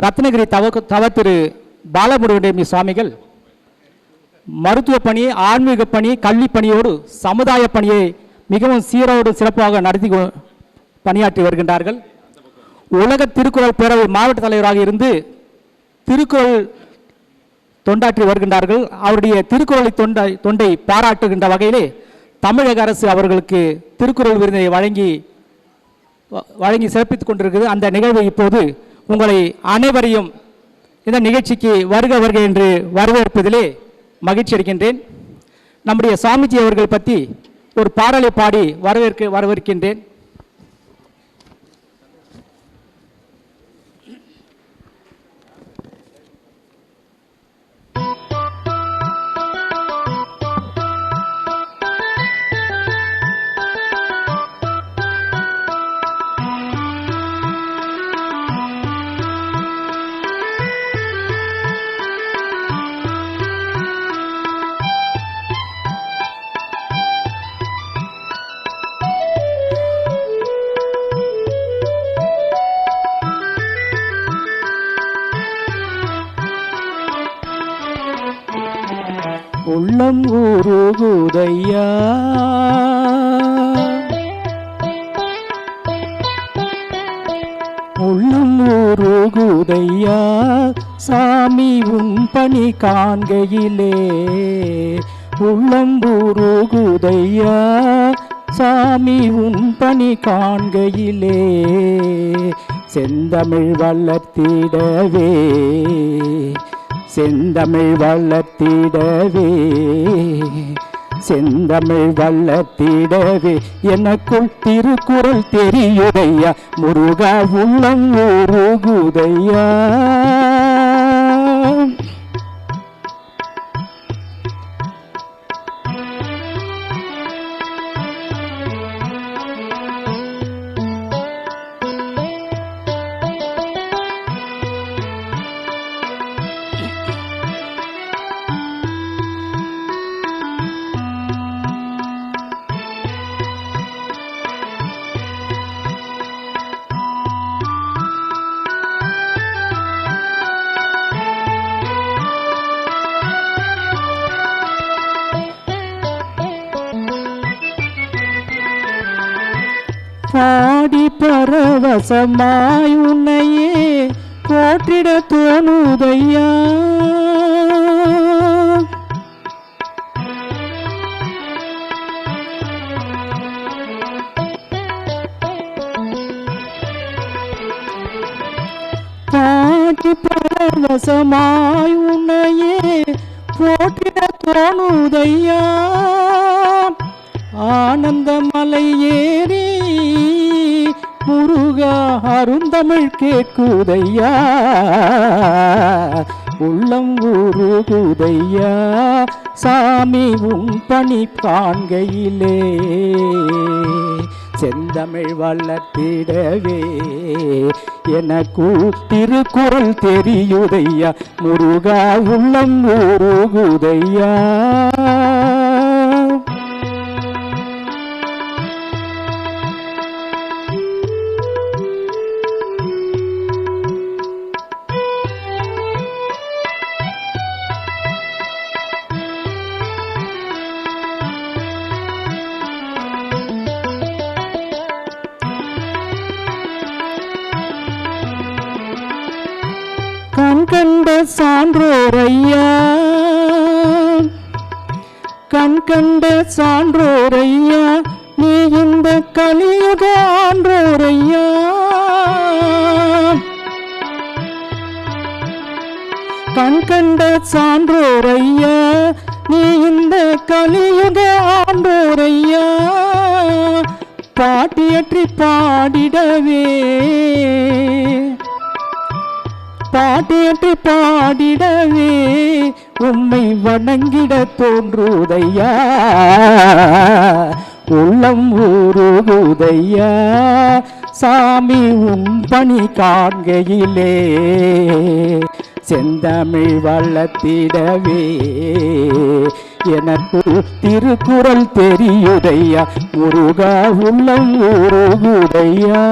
ரத்னகிரி தவ தவ திரு பாலமுருகன் சுவாமிகள் மருத்துவ பணி ஆன்மீக பணி கல்வி பணியோடு சமுதாய பணியை மிகவும் சீரோடு சிறப்பாக நடத்தி கொ- பணியாற்றி வருகின்றார்கள். உலக திருக்குறள் பேரவை மாவட்ட தலைவராக இருந்து திருக்குறள் தொண்டாற்றி வருகின்றார்கள். அவருடைய திருக்குறளை தொண்டை தொண்டை பாராட்டுகின்ற வகையிலே தமிழக அரசு அவர்களுக்கு திருக்குறள் விருதை வழங்கி வ- வழங்கி சிறப்பித்துக் கொண்டிருக்கிறது. அந்த நிகழ்வை இப்போது உங்களை அனைவரையும் இந்த நிகழ்ச்சிக்கு வருக வருக என்று வரவேற்பதிலே மகிழ்ச்சி அடைகின்றேன். நம்முடைய சாமிஜி அவர்கள் பற்றி ஒரு பாடலை பாடி வரவேற்க வரவேற்கின்றேன். உள்ளம் ஊருகுதையா உள்ளம் ஊருகுதையா சாமி உன் பணி காண்கையிலே. உள்ளம் ஊருகுதையா சாமி உன் பணி காண்கையிலே. செந்தமிழ் வளர்த்திடவே. செந்தமிழ் வளர்த்திடவே செந்தமிழ் வளர்த்திடவே. எனக்குள் திருக்குறள் தெரியுதையா முருகா உள்ளம் ஊருகுதையா ஆடி பரவசமாய் உன்னையே போற்றிட தோணுதையா? பாடி பரவசமாய் உன்னையே போற்றிட தோணுதையா? ஆனந்த மலை ஏறி அருந்தமிழ் கேட்குதையா? உள்ளம் ஊருகுதையா சாமி உன் பணி காண்கையிலே. செந்தமிழ் வளர்த்திடவே எனக்கு திருக்குறள் தெரியுதையா? முருகா உள்ளம் ஊருகுதையா கண் கண்ட சான்றோரையா? கண் கண்ட சான்றோரையா? நீ இந்த கலியுக ஆன்றோரையா? கண் கண்ட சான்றோரையா? நீ இந்த கலியுக ஆண்டோரையா பாட்டியற்றி பாடிடவே. பாட்டியற்றி பாடிடவே உம்மை வணங்கிட தோன்றுதையா? உள்ளம் ஊருகுதையா சாமி உம் பணி காண்கையிலே செந்தமிழ் வளர்த்திடவே எனக்கு திருக்குறள் தெரியுதையா? முருகா உள்ளம் ஊருகுதையா